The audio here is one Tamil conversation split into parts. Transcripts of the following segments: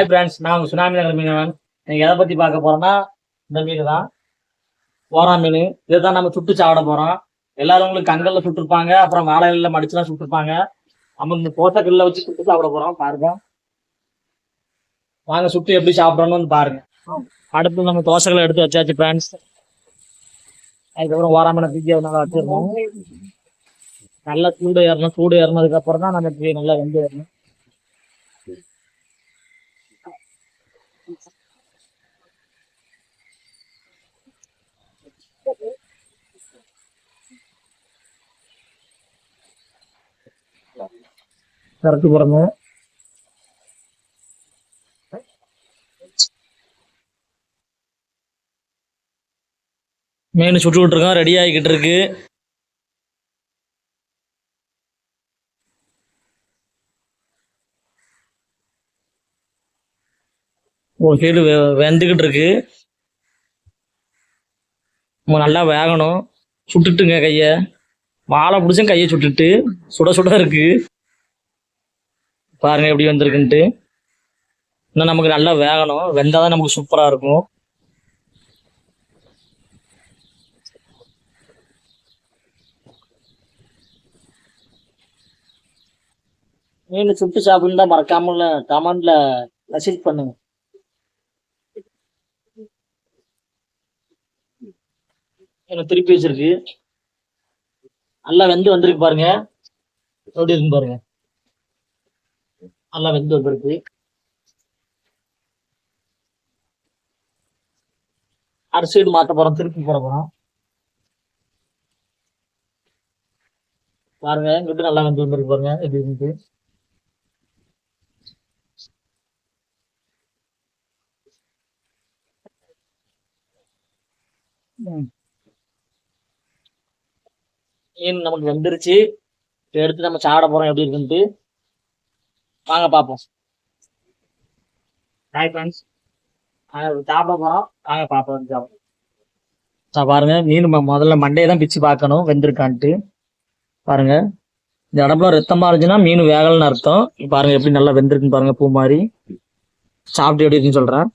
ஹாய் ஃப்ரெண்ட்ஸ் நான் உங்கள் சுனாமி நகர் மீனவன். நீங்கள் எதை பற்றி பார்க்க போகிறோன்னா இந்த மீன் தான் ஓரா மீன். இதை தான் நம்ம சுட்டு சாப்பிட போகிறோம் எல்லாரும் உங்களுக்கு கங்கல்ல சுட்டுருப்பாங்க அப்புறம் வாழையில மடிச்சுலாம் சுட்டுருப்பாங்க. நம்ம இந்த போத்தக்கல்ல வச்சு சுட்டு சாப்பிட போகிறோம் பாருங்க. வாங்க சுட்டு எப்படி சாப்பிட்றோம்னு வந்து பாருங்க. அடுத்து நம்ம தோசைகளை எடுத்து வச்சாச்சு ஃப்ரெண்ட்ஸ் அதுக்கப்புறம் ஓராமனை தூக்கி நல்லா வச்சிருக்கோம் நல்லா சூடு ஏறணும். சூடு ஏறினதுக்கு அப்புறம் தான் நமக்கு நல்லா வெந்து வரணும். சரக்கு போடுங்க மீன் சுட்டு இருக்கோம் ரெடி ஆகிக்கிட்டு இருக்கு. ஒரு சைடு வெ வெந்துக்கிட்டு இருக்கு. நம்ம நல்லா வேகணும். சுட்டுட்டுங்க கையை. வாழை பிடிச்சும் கையை சுட்டுட்டு. சுட சுட இருக்கு. பாருங்க எப்படி வந்திருக்குன்ட்டு. இன்னும் நமக்கு நல்லா வேகணும். வெந்தாதான் நமக்கு சூப்பரா இருக்கும். மீன் சுட்டு சாப்பிடுன்னு மறக்காம கமெண்ட்ல மெசேஜ் பண்ணுங்க. எனக்கு திருப்பி வச்சிருக்கு. நல்லா வெந்து வந்திருக்கு பாருங்க. எப்படி இருக்கு பாருங்க. நல்லா வெந்து வந்திருக்கு சைடு மாத்த போறோம் திருப்பி போட போறோம் பாருங்க இங்கிட்டு நல்லா வெந்து வந்திருக்கு பாருங்க எப்படி ம். மீன் நமக்கு வெந்துருச்சு. எடுத்து நம்ம சாப்பிட போறோம் எப்படி இருக்குன்ட்டு. வாங்க பார்ப்போம் ஹாய் ஃப்ரெண்ட்ஸ் சாப்பிட வாங்க பார்ப்போம் சாப்பிட சா- பாருங்க மீன் முதல்ல மண்டையை தான் பிச்சு பார்க்கணும் வெந்திருக்கான்ட்டு. பாருங்க இந்த இடம்லாம் ரத்தமா இருந்துச்சுன்னா மீன் வேகலன்னு அர்த்தம். பாருங்க எப்படி நல்லா வெந்திருக்குன்னு பாருங்க பூ மாதிரி. சாப்பிட்டு எப்படி இருக்குன்னு சொல்றேன்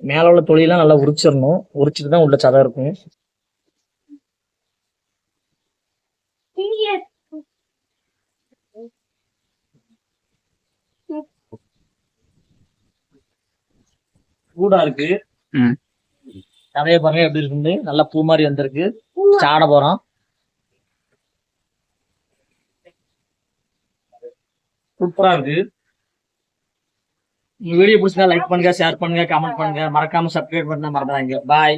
மேல உள்ள தொழிலாம் நல்லா உரிச்சிடணும். உரிச்சிட்டு தான் உள்ள சதை இருக்கும். சூடா இருக்கு. ம். நிறைய பாருங்க எப்படி இருக்குன்னு. நல்லா பூ மாதிரி வந்திருக்கு. சாட போறோம். சூப்பரா இருக்கு. வீடியோ பிடிச்சா லைக் பண்ணுங்க ஷேர் பண்ணுங்க கமெண்ட் பண்ணுங்க. மறக்காம சப்ஸ்கிரைப் பண்ண மறந்துடாங்க பாய்